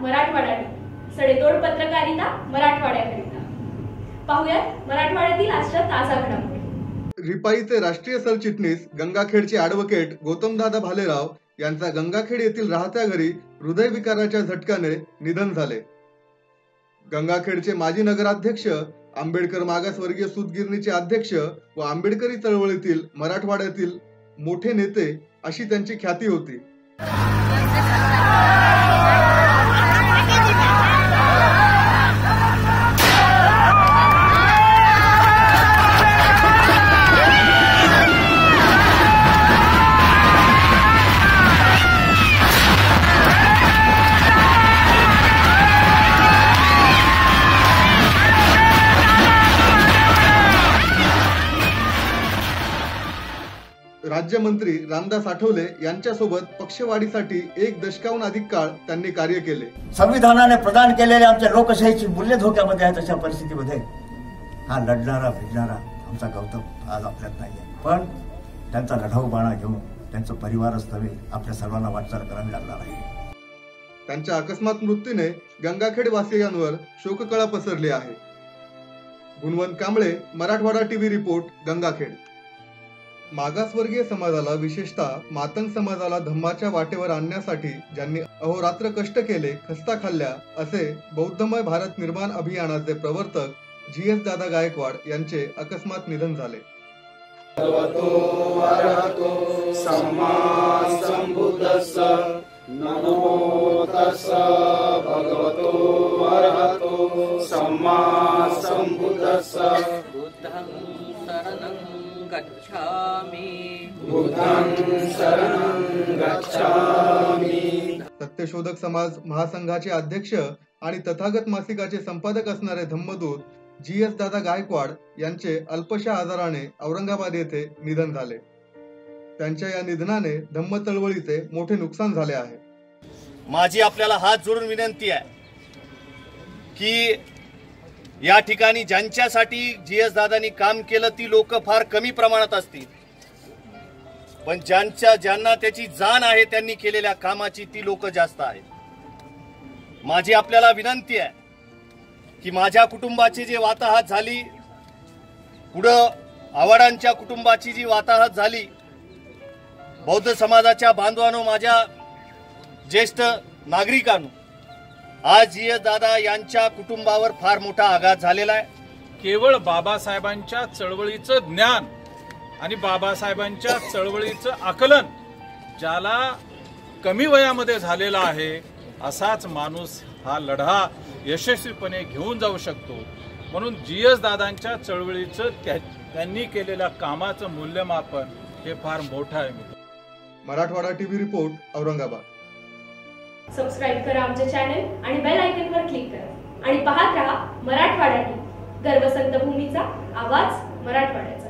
मराठवाड्यातील सडेतोड पत्रकारिता मराठवाड्याकरिता. पाहुयात मराठवाड्यातील आजच्या ताजा घडामोडी. रिपाईचे राष्ट्रीय सरचिटणीस गंगाखेडचे ॲडव्होकेट गौतमदादा भालेराव यांचा गंगाखेड येथील राहत्या घरी हृदयविकाराच्या झटक्याने निधन झाले. गंगाखेडचे माजी नगराध्यक्ष आंबेडकर मागासवर्गीय सूतगिरणीचे अध्यक्ष व आंबेडकरी चळवळीतील मराठवाड्यातील मोठे नेते अशी त्यांची ख्याती होती. राज्यमंत्री रामदास आठवले यांच्यासोबत पक्षवाढीसाठी एक दशकाहून अधिक काळ त्यांनी कार्य केले. संविधानाने प्रदान केलेले आमच्या लोकशाहीची मूल्य धोक्यामध्ये आहेत अशा परिस्थितीमध्ये हा लढणारा भिडणारा आमचा गौतम आज आपल्यात नाही पण त्यांचा लढाऊ बाणा घेऊन त्यांचं परिवारच नव्हे आपल्या सर्वांना वाटचाल करावी लागणार आहे. त्यांच्या अकस्मात मृत्यूने गंगाखेड वासियांवर शोककळा पसरली आहे. Gunwant Kamble Marathwada TV report Gangakhed. मागासवर्गीय समाजाला विशेषतः मातंग समाजाला धम्माच्या वाटेवर आणण्यासाठी ज्यांनी अहोरात्र कष्ट केले खस्ता खाल्ल्या असे बौद्धमय भारत निर्माण अभियानाचे प्रवर्तक जी एस दादा गायकवाड यांचे अकस्मात निधन झाले. भगवतो गच्छामि। सत्यशोधक समाज महासंघाचे अध्यक्ष आणि तथागत मासिकाचे संपादक असणारे धम्मदूत जी एस दादा गायकवाड यांचे अल्पशा आजाराने औरंगाबाद येथे निधन झाले. त्यांच्या या निधनाने धम्म चळवळीचे मोठे नुकसान झाले आहे. माझी आपल्याला हात जोडून विनंती आहे की या ठिकाणी ज्यांच्यासाठी जी एस दादांनी काम केलं ती लोक फार कमी प्रमाणात असतील. पण ज्यांच्या ज्यांना त्याची जाण आहे त्यांनी केलेल्या कामाची ती लोक जास्त आहेत. माझी आपल्याला विनंती आहे की माझ्या कुटुंबाची जी वाताहत झाली पुढं आव्हाडांच्या कुटुंबाची जी वाताहत झाली बौद्ध समाजाच्या बांधवानो माझ्या ज्येष्ठ नागरिकांनो आज जी एस दादा यांच्या कुटुंबावर फार मोठा आघात झालेला आहे. केवळ बाबासाहेबांच्या चळवळीचं ज्ञान आणि बाबासाहेबांच्या चळवळीचं आकलन ज्याला कमी वयामध्ये झालेला आहे असाच माणूस हा लढा यशस्वीपणे घेऊन जाऊ शकतो. म्हणून जी एस दादांच्या चळवळीचं त्या- त्यांनी केलेल्या कामाचं मूल्यमापन हे फार मोठं आहे. Marathwada TV report Aurangabad. Subscribe करा आमचे चॅनल आणि बेल आयकॉनवर क्लिक करा. आणि पाहत राहा मराठवाडा टीव्ही गर्वसंत भूमीचा आवाज मराठवाड्याचा.